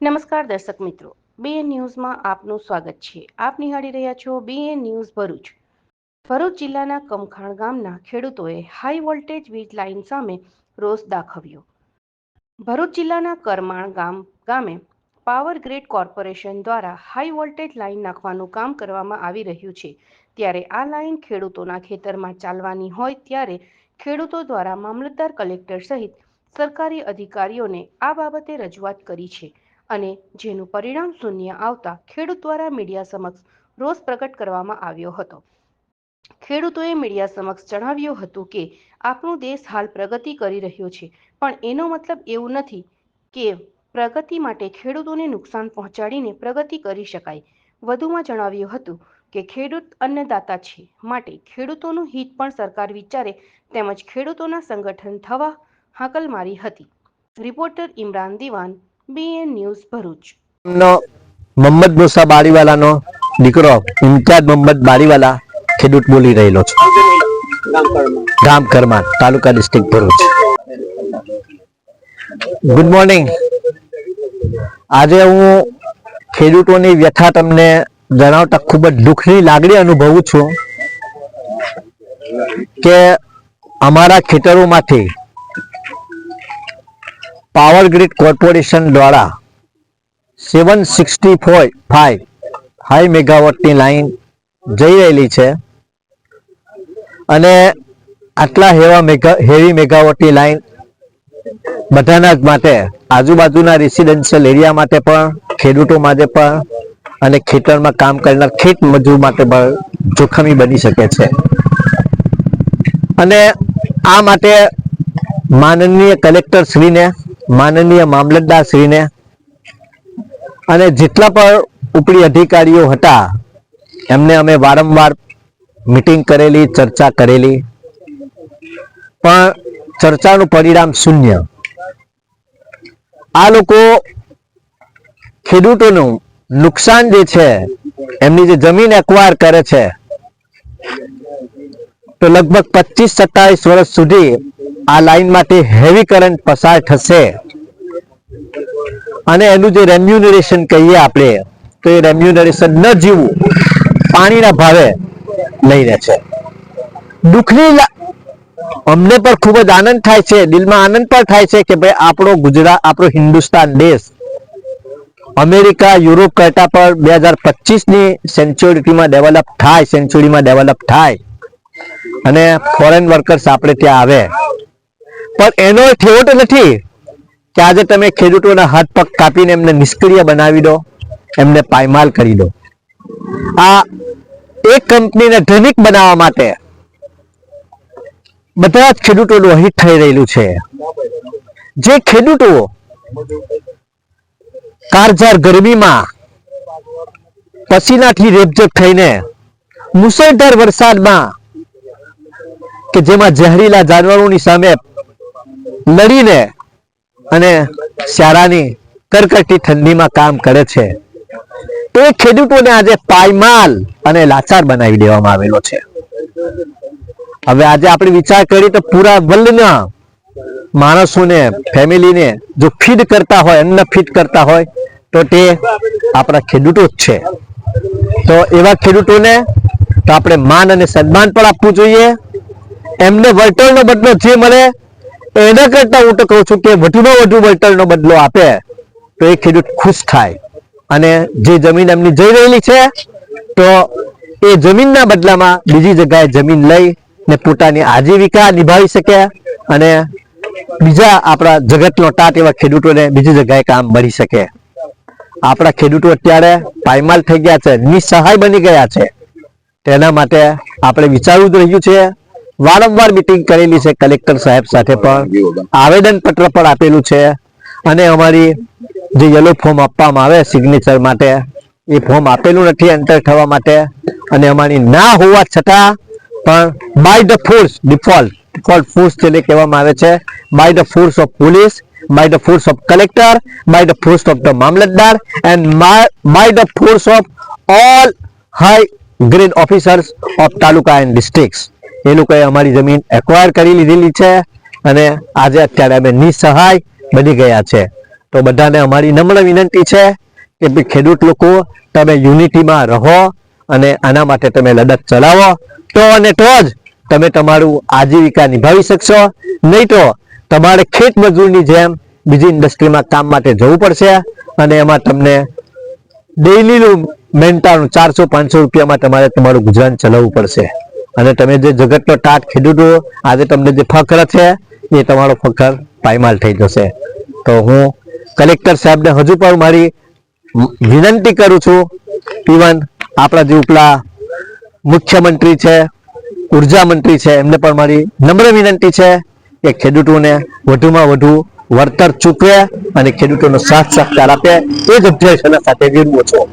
નમસ્કાર દર્શક મિત્રો. બીએન ન્યૂઝમાં આપનું સ્વાગત છે. આપ નિહાળી રહ્યા છો બીએન ન્યૂઝ ભરૂચ. ભરૂચ જિલ્લાના કમખાણ ગામના ખેડૂતોએ હાઈ વોલ્ટેજ વીજ લાઇન સામે રોષ દાખવ્યો. ભરૂચ જિલ્લાના કરમાણ ગામ, ગામે પાવર ગ્રીડ કોર્પોરેશન દ્વારા હાઈ વોલ્ટેજ લાઇન નાખવાનું કામ કરવામાં આવી રહ્યું છે. ત્યારે આ લાઇન ખેડૂતોના ખેતરમાં ચાલવાની હોય ત્યારે ખેડૂતો દ્વારા મામલતદાર કલેક્ટર સહિત સરકારી અધિકારીઓને આ બાબતે રજૂઆત કરી છે. અને જેનું પરિણામ શૂન્ય આવતા ખેડૂત દ્વારા મીડિયા સમક્ષ રોષ પ્રગટ કરવામાં આવ્યો હતો. ખેડૂતોએ મીડિયા સમક્ષ જણાવ્યું હતું કે, આપણો દેશ હાલ પ્રગતિ કરી રહ્યો છે, પણ એનો મતલબ એવું નથી કે પ્રગતિ માટે ખેડૂતોને નુકસાન પહોંચાડીને પ્રગતિ કરી શકાય. વધુમાં જણાવ્યું હતું કે, ખેડૂત અન્નદાતા છે માટે ખેડૂતોનું હિત પણ સરકાર વિચારે તેમજ ખેડૂતોના સંગઠન થવા હાકલ મારી હતી. Reporter Imran Diwan BN news Bharuch. Mohammad Musa બારીવાલાનો દીકરો ઇમ્તિયાઝ મોહમ્મદ બારીવાલા ખેડૂત બોલી રહેલો છે. ગામ Karman, taluka district Bharuch. Good morning આજે હું ખેડૂતોની વ્યથા તમને જણાવતા ખૂબ જ દુઃખની લાગણી અનુભવું છું કે અમારા ખેતરોમાંથી પાવર ગ્રીડ કોર્પોરેશન દ્વારા સેવન સિક્સટી ફાઈવ હાઈ મેગાવોટની લાઈન જઈ રહેલી છે. અને આટલા હેવા મેગા, હેવી મેગાવોટની લાઈન બધાના જ માટે, આજુબાજુના રેસિડેન્શિયલ એરિયા માટે પણ, ખેડૂતો માટે પણ, અને ખેતરમાં કામ કરનાર ખેત મજૂર માટે પણ જોખમી બની શકે છે. અને આ માટે માનનીય કલેક્ટર શ્રીને માનનીય મામલતદારશ્રીને અને જેટલા પણ ઉપરી અધિકારીઓ હતા, એમને અમે વારંવાર મીટિંગ કરેલી, ચર્ચા કરેલી. પણ ચર્ચાનું પરિણામ શૂન્ય. આ લોકો ખેડૂતોનું નુકસાન જે છે, એમની જે જમીન એકવાર કરે છે, તો લગભગ પચીસ સત્તાવીસ વર્ષ સુધી આ લાઈનમાંથી હેવી કરંટ પસાર થશે. અને એનું જે રેમ્યુનરેશન કહીએ આપણે, તો એ રેમ્યુનરેશન ન જીવવું, પાણીના ભાવે લઈને છે. દુઃખની અમને પણ ખૂબ જ આનંદ થાય છે, દિલમાં આનંદ પણ થાય છે કે ભાઈ આપણો ગુજરાત, આપણો હિન્દુસ્તાન દેશ, અમેરિકા, યુરોપ કરતા પણ બે હજાર પચીસની સેન્ચુરીમાં ડેવલપ થાય સેન્ચ્યુરીમાં ડેવલપ થાય. અને ફોરેન વર્કર્સ આપણે ત્યાં આવે. પણ એનો તો નથી. કે આજે તમે ખેડૂતોના હાથ પગ કાપીને એમને નિષ્ક્રિય બનાવી દો, એમને પાયમાલ કરી દો. આ એક કંપનીને ધનિક બનાવવા માટે બધા જ ખેડૂતોનું અહિત થઈ રહેલું છે. જે ખેડૂતો કારજાર ગરમીમાં પસીનાથી રેપઝેપ થઈને મુસળધાર વરસાદમાં કે જેમાં ઝેરીલા જાનવરોની સામે લડીને અને શાળાની કરકટી ઠંડીમાં કામ કરે છે. એ ખેડૂતોને આજે પાયમાલ અને લાચાર બનાવી દેવામાં આવેલો છે. હવે આજે આપણે વિચાર કરીએ તો પૂરા વર્લ્ડના માણસોને, ફેમિલીને જો ફીડ કરતા હોય, અન્ન ફીડ કરતા હોય, તો તે આપણા ખેડૂતો જ છે. તો એવા ખેડૂતોને તો આપણે માન અને સન્માન પણ આપવું જોઈએ. એમને વળતરનો બદલો જે મળે એના કરતા હું તો કહું છું કે વધુમાં વધુ વળતરનો બદલો આપે તો એ ખેડૂત ખુશ થાય. અને જે જમીન એમની જઈ રહેલી છે, તો એ જમીનના બદલામાં બીજી જગ્યાએ જમીન લઈ ને પોતાની આજીવિકા નિભાવી શકે અને બીજા આપણા જગતનો ટાટ એવા ખેડૂતોને બીજી જગ્યાએ કામ મળી શકે. આપણા ખેડૂતો અત્યારે પાયમાલ થઈ ગયા છે, નિસહાય બની ગયા છે. તેના માટે આપણે વિચારવું જ રહ્યું છે વારંવાર મિટિંગ કરેલી છે કલેક્ટર સાહેબ સાથે પણ. આવેદન પત્ર પણ આપેલું છે અને અમારી જે યલો ફોર્મ આપવામાં આવે સિગ્નેચર માટે, એ ફોર્મ આપેલું નથી એન્ટર થવા માટે અને અમારી ના હોવા છતાં પણ by the force default default force જેને કહેવામાં આવે છે by the force of police by the force of collector by the force of the mamlatdar and by the force of all high green officers of taluka and district એ લોકોએ અમારી જમીન acquire કરી લીધેલી છે અને આજે અત્યારે અમે નિસહાય બની ગયા છે. તો બધાને અમારી નમ્ર વિનંતી છે કે ખેડૂત લોકો, તમે યુનિટીમાં રહો અને આના માટે તમે લડત ચલાવો. તો અને તો જ તમે તમારું આજીવિકા નિભાવી શકશો. નહીં તો તમારે ખેત મજૂરની જેમ બીજી ઇન્ડસ્ટ્રીમાં કામ માટે જવું પડશે અને એમાં તમને ડેઈલીનું મહેનતાનું ચારસો પાંચસો રૂપિયામાં તમારે તમારું ગુજરાન ચલાવવું પડશે. અને તમે જે જગતનો ટાટ ખેડૂતો, આજે તમને જે ફખર છે, એ તમારો ફખર પાયમાલ થઈ જશે. તો હું કલેક્ટર સાહેબને હજુ પણ મારી વિનંતી કરું છું ઇવન આપણા જે ઉપલા મુખ્યમંત્રી છે, ઊર્જા મંત્રી છે, એમને પણ મારી નમ્ર વિનંતી છે કે ખેડૂતોને વધુમાં વધુ વળતર ચૂકવે અને ખેડૂતોનો સાથ સહકાર આપે. એ જ અભ્યર્થના સાથે વિરમું છું.